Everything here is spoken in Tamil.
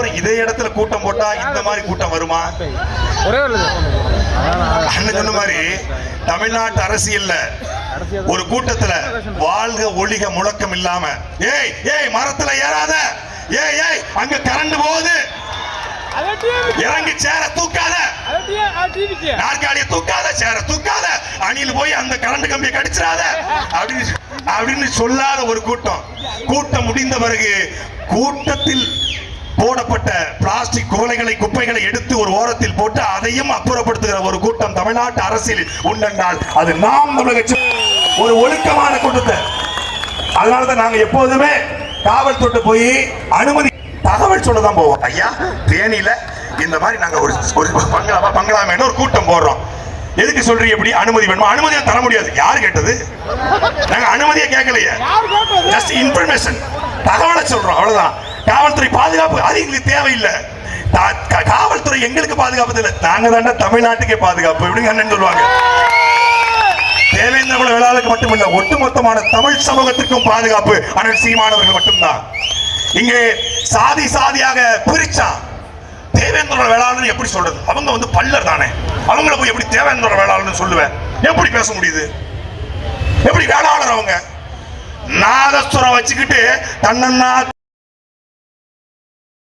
அப்புறம் இதே இடத்துல கூட்டம் போட்டா இந்த மாதிரி கூட்டம் வருமா? ஒரே அண்ணன் சொன்ன மாதிரி தமிழ்நாட்டு அரசியல்ல ஒரு கூட்டத்துல வாழ்க ஒளிக முழக்கம் இல்லாம ஏய் ஏய் மரத்துல ஏறாத ஏய் ஏய் அங்க கரண்ட் போகுது. இறங்கி சேர தூக்காத. நாற்காலிய தூக்காத சேர தூக்காத. அணியில் போய் அந்த கரண்ட் கம்பியை கடிச்சிடாத. அப்படின்னு அப்படின்னு சொல்லாத ஒரு கூட்டம். கூட்டம் முடிந்த பிறகு கூட்டத்தில் போடப்பட்ட பிளாஸ்டிக் குவளைகளை குப்பைகளை எடுத்து ஒரு ஓரத்தில் போட்டு அதையும் அப்புறப்படுத்துகிற ஒரு கூட்டம் தமிழ்நாட்டு அரசியலில் உண்டென்றால் அது நாம் தமிழக ஒரு ஒழுக்கமான கூட்டத்தை. அதனாலதான் நாங்க எப்போதுமே காவல்துறை போய் அனுமதி தகவல் சொல்ல தான் போவோம். ஐயா தேனியில இந்த மாதிரி நாங்க ஒரு ஒரு பங்களா பங்களாமேன்னு ஒரு கூட்டம் போடுறோம். எதுக்கு சொல்றீங்க எப்படி அனுமதி வேணுமா? அனுமதியை தர முடியாது. யார் கேட்டது? நாங்க அனுமதியை கேட்கலையே. ஜஸ்ட் இன்ஃபர்மேஷன் தகவலை சொல்றோம். அவ்வளவுதான். காவல்துறை பாதுகாப்பு அது எங்களுக்கு தேவையில்லை காவல்துறை எங்களுக்கு பாதுகாப்பு இல்லை நாங்க தானே தமிழ்நாட்டுக்கே பாதுகாப்பு. எப்படிங்க அண்ணன் சொல்லுவாங்க? தேவேந்திர குல மட்டுமல்ல ஒட்டுமொத்தமான தமிழ் சமூகத்திற்கும் பாதுகாப்பு அண்ணன் சீமானவர்கள் மட்டும்தான். இங்கே சாதி சாதியாக பிரிச்சான் தேவேந்திர வேளாளர் எப்படி சொல்றது? அவங்க வந்து பல்லர் தானே. அவங்கள போய் எப்படி தேவேந்திர குல வேளாளர்னு சொல்லுவேன்? எப்படி பேச முடியுது? எப்படி வேளாளர் அவங்க? நாதஸ்வரம் வச்சுக்கிட்டு தன்னன்னா